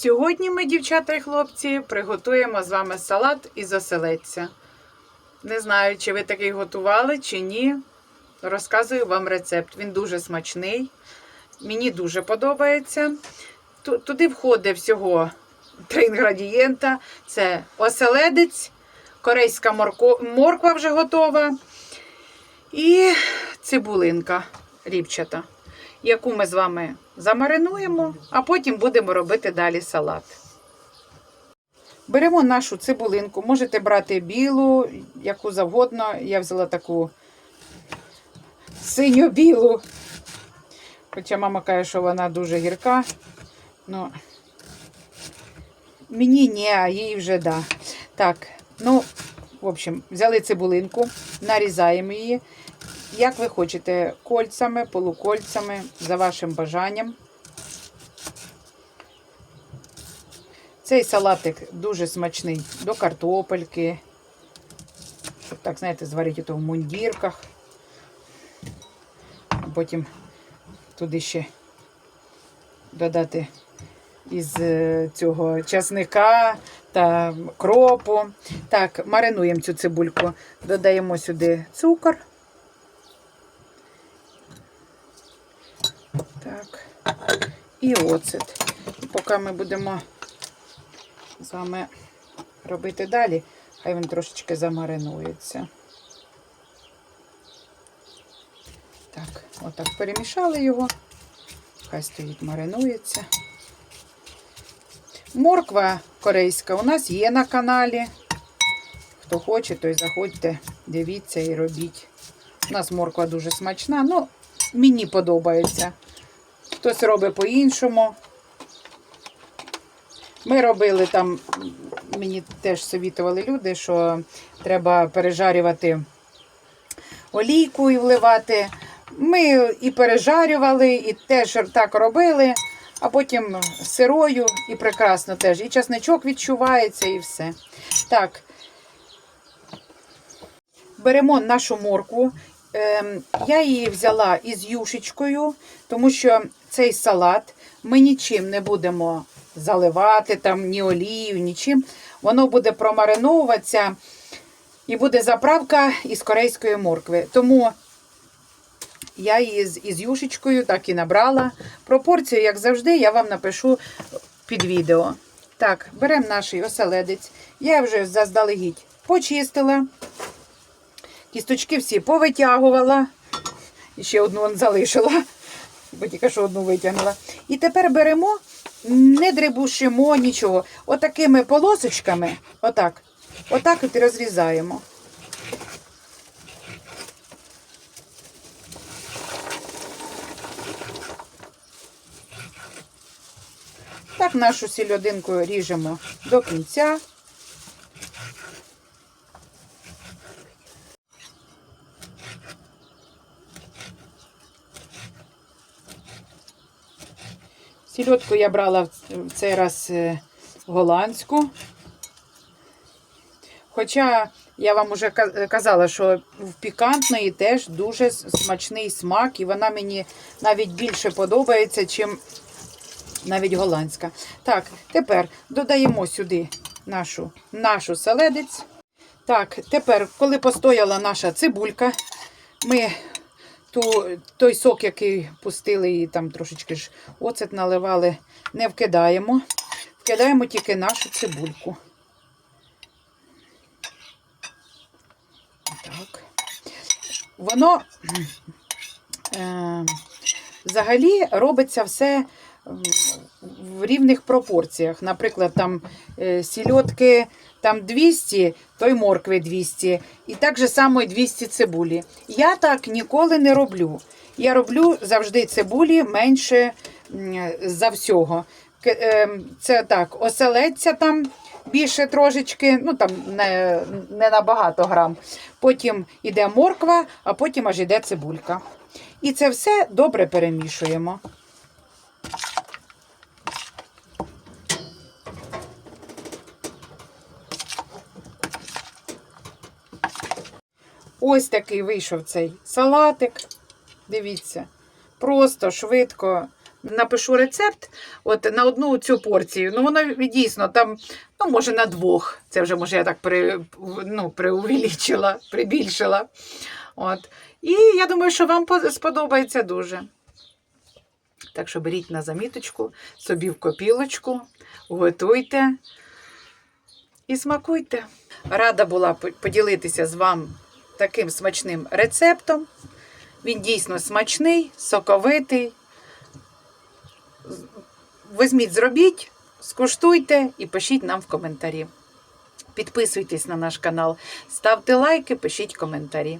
Сьогодні ми, дівчата і хлопці, приготуємо з вами салат із оселедця. Не знаю, чи ви такий готували, чи ні. Розказую вам рецепт. Він дуже смачний. Мені дуже подобається. Туди входить всього три інгредієнта: це оселедець, корейська морква вже готова і цибулинка рібчата, яку ми з вами замаринуємо, а потім будемо робити далі салат. Беремо нашу цибулинку, можете брати білу, яку завгодно. Я взяла таку синьо-білу. Хоча мама каже, що вона дуже гірка. Ну, мені ні, а їй вже да. Так, ну, в общем, взяли цибулинку, нарізаємо її. Як ви хочете, кольцями, полукольцями, за вашим бажанням. Цей салатик дуже смачний до картопельки. Щоб так, знаєте, зварити то в мундірках. Потім туди ще додати із е, цього часника та кропу. Так, маринуємо цю цибульку. Додаємо сюди цукор. Так. І оцет. Поки ми будемо з вами робити далі, хай він трошечки замаринується. Так, отак перемішали його. Хай стоїть, маринується. Морква корейська у нас є на каналі. Хто хоче, той заходьте, дивіться і робіть. У нас морква дуже смачна, ну, мені подобається. Хтось робить по-іншому. Ми робили там, мені теж совітували люди, що треба пережарювати олійку і вливати. Ми і пережарювали, і теж так робили, а потім сирою і прекрасно теж. І часничок відчувається, і все. Так. Беремо нашу моркву. Ем, я її взяла із юшечкою, тому що цей салат ми нічим не будемо заливати, там ні олією, нічим. Воно буде промариновуватися і буде заправка із корейської моркви. Тому я її з із юшечкою так і набрала. Пропорцію, як завжди, я вам напишу під відео. Так, беремо наш оселедець. Я вже заздалегідь почистила. Кісточки всі повитягувала. І ще одну залишила, бо тільки що одну витягнула. І тепер беремо, не дребушимо нічого. Отакими полосочками, отак, отак от розрізаємо. Так нашу сільодинку ріжемо до кінця. Сільодку я брала в в цей раз е, голландську. Хоча я вам вже казала, що в пікантної теж дуже смачний смак, і вона мені навіть більше подобається, чим навіть голландська. Так, тепер додаємо сюди нашу, нашу селедець. Так, тепер, коли постояла наша цибулька, ми ту, той сок, який пустили, і там трошечки ж оцет наливали, не вкидаємо. Вкидаємо тільки нашу цибульку. Так. Воно е, взагалі робиться все в рівних пропорціях. Наприклад, там е, сільотки там 200, то й моркви 200. І так же само 200 цибулі. Я так ніколи не роблю. Я роблю завжди цибулі менше за всього. Ем, Це так, оселедця там більше трошечки, ну там не, не на багато грам. Потім йде морква, а потім аж йде цибулька. І це все добре перемішуємо. Ось такий вийшов цей салатик. Дивіться, просто швидко напишу рецепт от на одну цю порцію. Ну, воно дійсно там, ну, може, на двох. Це вже може я так при, ну, преувеличила, прибільшила. От. І я думаю, що вам сподобається дуже. Так що беріть на заміточку, собі в копілочку, готуйте і смакуйте. Рада була поділитися з вами таким смачним рецептом. Він дійсно смачний, соковитий. Візьміть, зробіть, скуштуйте і пишіть нам в коментарі. Підписуйтесь на наш канал, ставте лайки, пишіть коментарі.